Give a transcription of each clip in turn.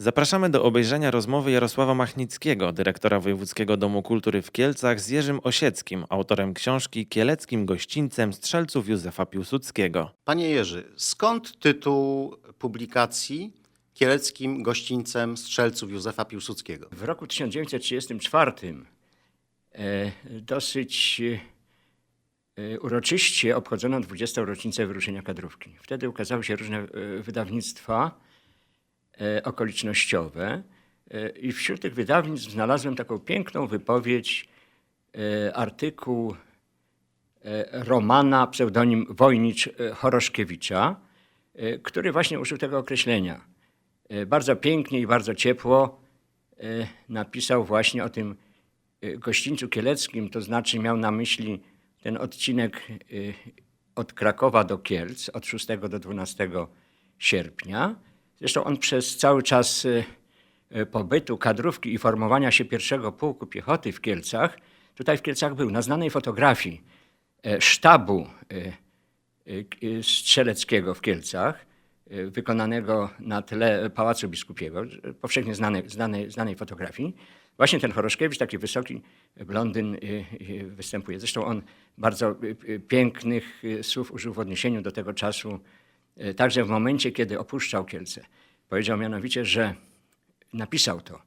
Zapraszamy do obejrzenia rozmowy Jarosława Machnickiego, dyrektora Wojewódzkiego Domu Kultury w Kielcach z Jerzym Osieckim, autorem książki Kieleckim gościńcem strzelców Józefa Piłsudskiego. Panie Jerzy, skąd tytuł publikacji Kieleckim gościńcem strzelców Józefa Piłsudskiego? W roku 1934 e, dosyć e, uroczyście obchodzono 20. rocznicę wyruszenia kadrówki. Wtedy ukazały się różne e, wydawnictwa e, okolicznościowe e, i wśród tych wydawnictw znalazłem taką piękną wypowiedź, e, artykuł e, Romana, pseudonim Wojnicz e, Choroszkiewicza, e, który właśnie użył tego określenia. E, Bardzo pięknie i bardzo ciepło e, napisał właśnie o tym e, gościńcu kieleckim, to znaczy miał na myśli ten odcinek e, od Krakowa do Kielc od 6 do 12 sierpnia. Zresztą on przez cały czas e, e, pobytu, kadrówki i formowania się pierwszego pułku piechoty w Kielcach, tutaj w Kielcach był, na znanej fotografii e, sztabu e, e, strzeleckiego w Kielcach, wykonanego na tle Pałacu Biskupiego, powszechnie znanej, znanej, znanej fotografii. Właśnie ten Choroszkiewicz, taki wysoki blondyn, występuje. Zresztą on bardzo pięknych słów użył w odniesieniu do tego czasu, także w momencie, kiedy opuszczał Kielce. Powiedział mianowicie, że napisał to,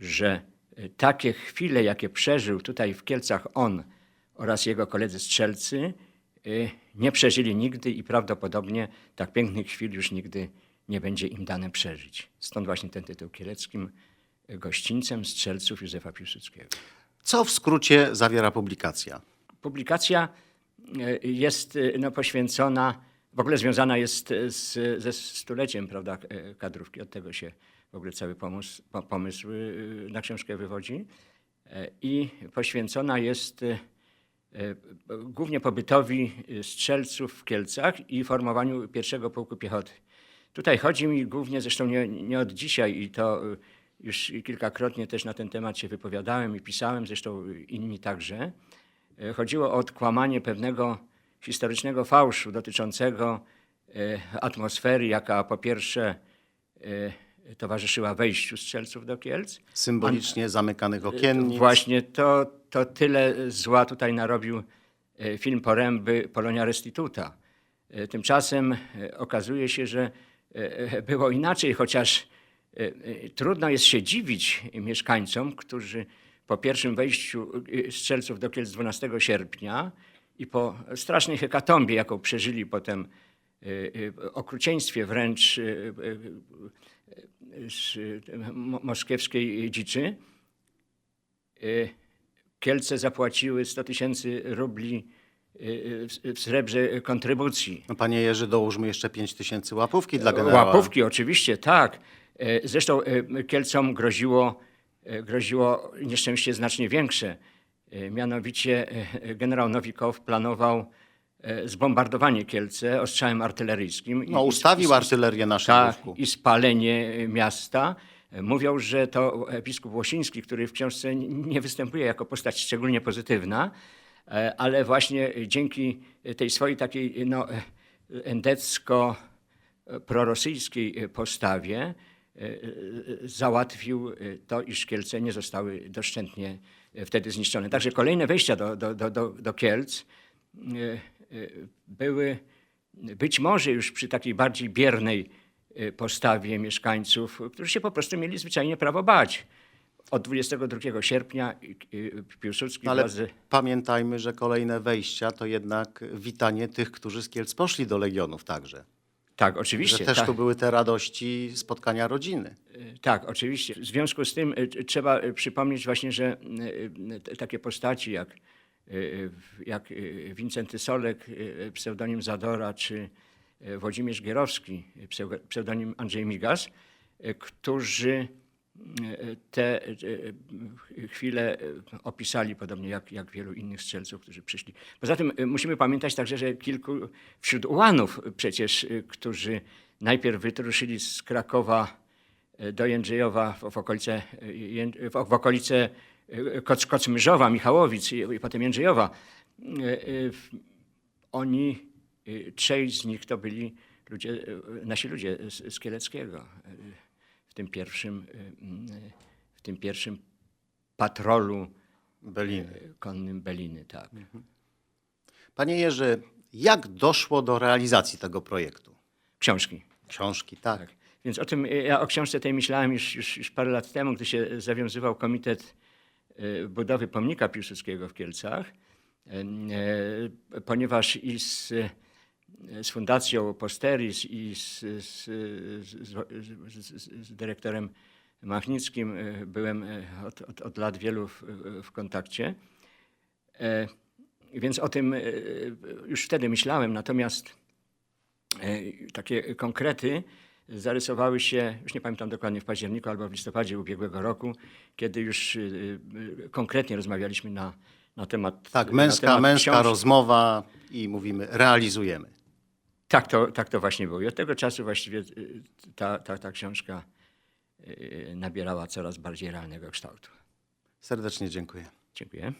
że e, takie chwile, jakie przeżył tutaj w Kielcach on oraz jego koledzy strzelcy, e, nie przeżyli nigdy i prawdopodobnie tak pięknych chwil już nigdy nie będzie im dane przeżyć. Stąd właśnie ten tytuł kieleckim e, gościńcem strzelców Józefa Piłsudskiego. Co w skrócie zawiera publikacja? Publikacja e, jest e, no, poświęcona, w ogóle związana jest e, z, ze stuleciem prawda, e, kadrówki. Od tego się w ogóle cały pomysł, po- pomysł e, na książkę wywodzi. I poświęcona jest głównie pobytowi strzelców w Kielcach i formowaniu pierwszego pułku piechoty. Tutaj chodzi mi głównie, zresztą nie, nie od dzisiaj i to już kilkakrotnie też na ten temat się wypowiadałem i pisałem, zresztą inni także. Chodziło o odkłamanie pewnego historycznego fałszu dotyczącego e, atmosfery, jaka po pierwsze e, towarzyszyła wejściu strzelców do Kielc. Symbolicznie zamykanych okiennic. Właśnie to, to tyle zła tutaj narobił e, film Poręby Polonia Restituta. E, Tymczasem e, okazuje się, że e, było inaczej, chociaż e, e, trudno jest się dziwić mieszkańcom, którzy po pierwszym wejściu e, strzelców do Kielc 12 sierpnia i po strasznej hekatombie, jaką przeżyli potem, e, e, okrucieństwie wręcz e, z mo- moskiewskiej dziczy, y, Kielce zapłaciły 100 tysięcy rubli y, w- w srebrze kontrybucji. No, panie Jerzy, dołóżmy jeszcze 5 tysięcy łapówki dla generała. Łapówki oczywiście, tak. E, Zresztą e, Kielcom groziło, e, groziło nieszczęście znacznie większe. E, Mianowicie e, generał Nowikow planował e, zbombardowanie Kielce ostrzałem artyleryjskim. No, i- ustawił i- artylerię na tak, szybówku. i spalenie e, miasta. E, Mówią, że to biskup Łosiński, który w książce nie występuje jako postać szczególnie pozytywna, e, ale właśnie dzięki tej swojej takiej no, e, endecko-prorosyjskiej postawie e, e, załatwił e, to, iż Kielce nie zostały doszczętnie e, wtedy zniszczone. Także kolejne wejścia do, do, do, do, Kielc e, e, były być może już przy takiej bardziej biernej e, postawie mieszkańców, którzy się po prostu mieli zwyczajnie prawo bać. Od 22 sierpnia Piłsudski Ale pamiętajmy, że kolejne wejścia to jednak witanie tych, którzy z Kielc poszli do Legionów także. Tak, Że oczywiście. też tak. tu były te radości spotkania rodziny. Tak, oczywiście. W związku z tym y, trzeba y, przypomnieć właśnie, że takie postaci jak, jak Wincenty Solek, pseudonim Zadora, czy Włodzimierz Gierowski, pseu- pseudonim Andrzej Migas, którzy te y, y, chwile opisali, podobnie jak, jak wielu innych strzelców, którzy przyszli. Poza tym y, musimy pamiętać także, że kilku wśród ułanów przecież, którzy najpierw wytruszyli z Krakowa e, do Jędrzejowa w, okolice, e, w, okolice e, Koc, Kocmyżowa, Michałowic i, i potem Jędrzejowa. e, e, Oni, e, trzej z nich to byli ludzie, e, nasi ludzie z, z Kieleckiego. W tym pierwszym, y, y, w tym pierwszym patrolu Beliny. y, konnym Beliny. Tak. Panie Jerzy, jak doszło do realizacji tego projektu? Książki. Książki, tak. Tak. Więc o tym, ja o książce tej myślałem już, już, już parę lat temu, gdy się zawiązywał Komitet Budowy Pomnika Piłsudskiego w Kielcach, ponieważ i z, z Fundacją Posteris i z, z, z, z, dyrektorem Machnickim e, byłem e, od, od, od lat wielu w, w kontakcie. E, Więc o tym już wtedy myślałem, natomiast takie konkrety zarysowały się, już nie pamiętam dokładnie, w październiku albo w listopadzie ubiegłego roku, kiedy już konkretnie rozmawialiśmy na, na temat. Tak, męska, temat męska rozmowa i mówimy, realizujemy. Tak to, tak to właśnie było. I od tego czasu właściwie y, ta, ta, ta książka y, nabierała coraz bardziej realnego kształtu. Serdecznie dziękuję. Dziękuję.